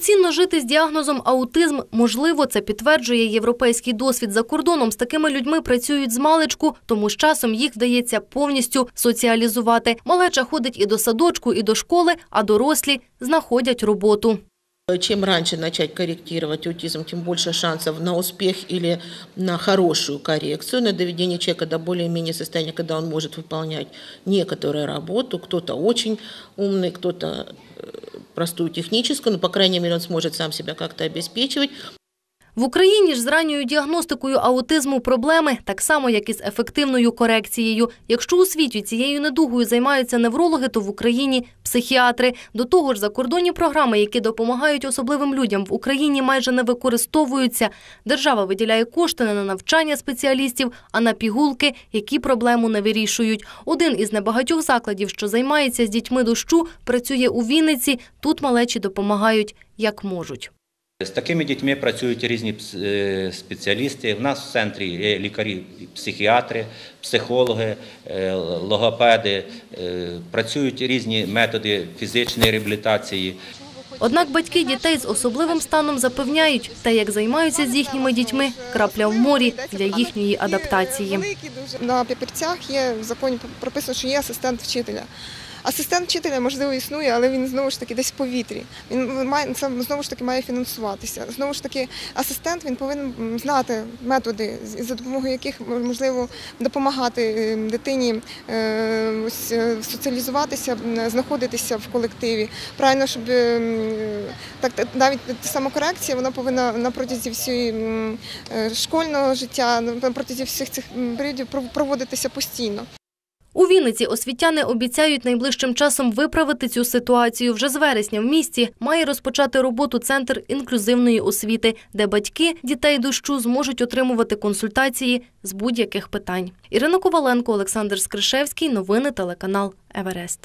Самостійно жити з діагнозом аутизм можливо, це підтверджує європейський досвід за кордоном. З такими людьми працюють з маличку, тому з часом їх вдається повністю соціалізувати. Малеча ходить і до садочку, і до школи, а дорослі знаходять роботу. Чем раньше начать корректировать аутизм, тем больше шансов на успех или на хорошую коррекцию, на доведение человека до более-менее состояния, когда он может выполнять некоторую работу. Кто-то очень умный, кто-то э, простую техническую, но, по крайней мере, он сможет сам себя как-то обеспечивать. В Україні ж з ранньою діагностикою аутизму проблеми так само, як і з ефективною корекцією. Якщо у світі цією недугою займаються неврологи, то в Україні психіатри. До того ж, закордонні програми, які допомагають особливим людям в Україні, майже не використовуються. Держава виділяє кошти не на навчання спеціалістів, а на пігулки, які проблему не вирішують. Один із небагатьох закладів, що займається з дітьми дощу, працює у Вінниці. Тут малечі допомагають як можуть. З такими дітьми працюють різні е, спеціалісти. В нас в центрі є лікарі, психіатри, психологи, е, логопеди, е, працюють різні методи фізичної реабілітації. Однак батьки дітей з особливим станом запевняють, те, як займаються з їхніми дітьми, крапля в морі для їхньої адаптації. На папірцях є в законі прописано, що є асистент вчителя. Асистент вчителя, можливо, існує, але він знову ж таки десь в повітрі. Він має це знову ж таки має фінансуватися. Знову ж таки, асистент він повинен знати методи, за допомогою яких можливо допомагати дитині е, ось, е, соціалізуватися, знаходитися в колективі. Правильно, щоб е, так навіть самокорекція вона повинна на протязі всієї школьного життя, на протязі всіх цих періодів проводитися постійно. У Вінниці освітяни обіцяють найближчим часом виправити цю ситуацію. Вже з вересня в місті має розпочати роботу центр інклюзивної освіти, де батьки дітей дощу зможуть отримувати консультації з будь-яких питань. Ірина Коваленко, Олександр Скришевський. Новини телеканал Еверест.